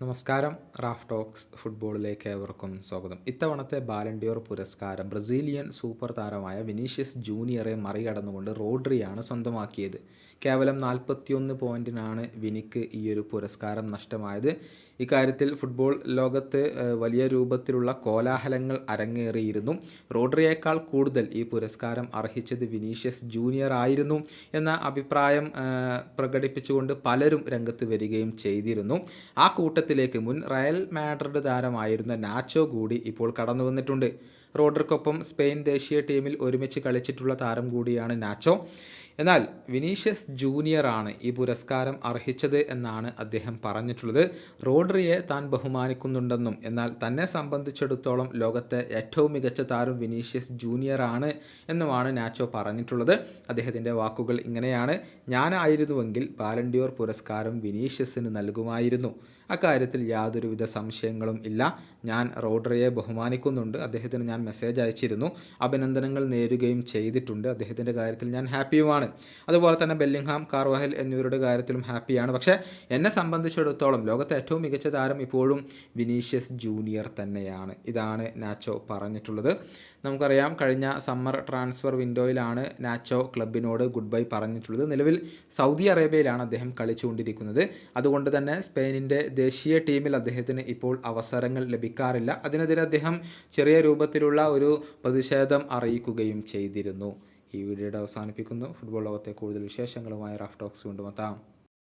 നമസ്കാരം. Raf talks ഫുട്ബോളിലേക്ക് ഏവർക്കും സ്വാഗതം. ഇത്തവണത്തെ ബാലൻഡിയോർ പുരസ്കാരം ബ്രസീലിയൻ സൂപ്പർ താരമായ വിനീഷ്യസ് ജൂനിയറെ മറികടന്നുകൊണ്ട് റോഡ്രിയാണ് സ്വന്തമാക്കിയത്. കേവലം നാൽപ്പത്തിയൊന്ന് പോയിന്റിനാണ് വിനിക്ക് ഈ ഒരു പുരസ്കാരം നഷ്ടമായത്. ഇക്കാര്യത്തിൽ ഫുട്ബോൾ ലോകത്ത് വലിയ രൂപത്തിലുള്ള കോലാഹലങ്ങൾ അരങ്ങേറിയിരുന്നു. റോഡ്രിയേക്കാൾ കൂടുതൽ ഈ പുരസ്കാരം അർഹിച്ചത് വിനീഷ്യസ് ജൂനിയർ ആയിരുന്നു എന്ന അഭിപ്രായം പ്രകടിപ്പിച്ചുകൊണ്ട് പലരും രംഗത്ത് വരികയും ചെയ്തിരുന്നു. ആ കൂട്ടത്തിലേക്ക് മുൻ റയൽ മാഡ്രിഡ് താരമായിരുന്ന നാച്ചോ കൂടി ഇപ്പോൾ കടന്നു വന്നിട്ടുണ്ട് റോഡർക്കൊപ്പം സ്പെയിൻ ദേശീയ ടീമിൽ ഒരുമിച്ച് കളിച്ചിട്ടുള്ള താരം കൂടിയാണ് നാച്ചോ. എന്നാൽ വിനീഷ്യസ് ജൂനിയറാണ് ഈ പുരസ്കാരം അർഹിച്ചത് എന്നാണ് അദ്ദേഹം പറഞ്ഞിട്ടുള്ളത്. റോഡറിയെ താൻ ബഹുമാനിക്കുന്നുണ്ടെന്നും എന്നാൽ തന്നെ സംബന്ധിച്ചിടത്തോളം ലോകത്തെ ഏറ്റവും മികച്ച താരം വിനീഷ്യസ് ജൂനിയറാണ് എന്നുമാണ് നാച്ചോ പറഞ്ഞിട്ടുള്ളത്. അദ്ദേഹത്തിന്റെ വാക്കുകൾ ഇങ്ങനെയാണ്. ഞാനായിരുന്നുവെങ്കിൽ ബാലൻഡിയോർ പുരസ്കാരം വിനീഷ്യസിന് നൽകുമായിരുന്നു. അക്കാര്യത്തിൽ യാതൊരുവിധ സംശയങ്ങളും ഇല്ല. ഞാൻ റോഡറിയെ ബഹുമാനിക്കുന്നുണ്ട്. അദ്ദേഹത്തിന് ഞാൻ മെസ്സേജ് അയച്ചിരുന്നു. അഭിനന്ദനങ്ങൾ നേരുകയും ചെയ്തിട്ടുണ്ട്. അദ്ദേഹത്തിന്റെ കാര്യത്തിൽ ഞാൻ ഹാപ്പിയുമാണ് അതുപോലെ തന്നെ ബെല്ലിംഗ്ഹാം കാർവഹൽ എന്നിവരുടെ കാര്യത്തിലും ഹാപ്പിയാണ് പക്ഷേ എന്നെ സംബന്ധിച്ചിടത്തോളം ലോകത്തെ ഏറ്റവും മികച്ച താരം ഇപ്പോഴും വിനീഷ്യസ് ജൂനിയർ തന്നെയാണ്. ഇതാണ് നാച്ചോ പറഞ്ഞിട്ടുള്ളത്. നമുക്കറിയാം കഴിഞ്ഞ സമ്മർ ട്രാൻസ്ഫർ വിൻഡോയിലാണ് നാച്ചോ ക്ലബിനോട് ഗുഡ് ബൈ പറഞ്ഞിട്ടുള്ളത്. നിലവിൽ സൗദി അറേബ്യയിലാണ് അദ്ദേഹം കളിച്ചുകൊണ്ടിരിക്കുന്നത്. അതുകൊണ്ട് തന്നെ സ്പെയിനിന്റെ ദേശീയ ടീമിൽ അദ്ദേഹത്തിന് ഇപ്പോൾ അവസരങ്ങൾ ലഭിക്കാറില്ല. അതിനെതിരെ അദ്ദേഹം ചെറിയ രൂപത്തിലുള്ള ഒരു പ്രതിഷേധം അറിയിക്കുകയും ചെയ്തിരുന്നു. ഈ വീഡിയോയുടെ അവസാനിപ്പിക്കുന്നു. ഫുട്ബോൾ ലോകത്തെ കൂടുതൽ വിശേഷങ്ങളുമായി റാഫ് ടോക്സ് കൊണ്ടുമെത്താം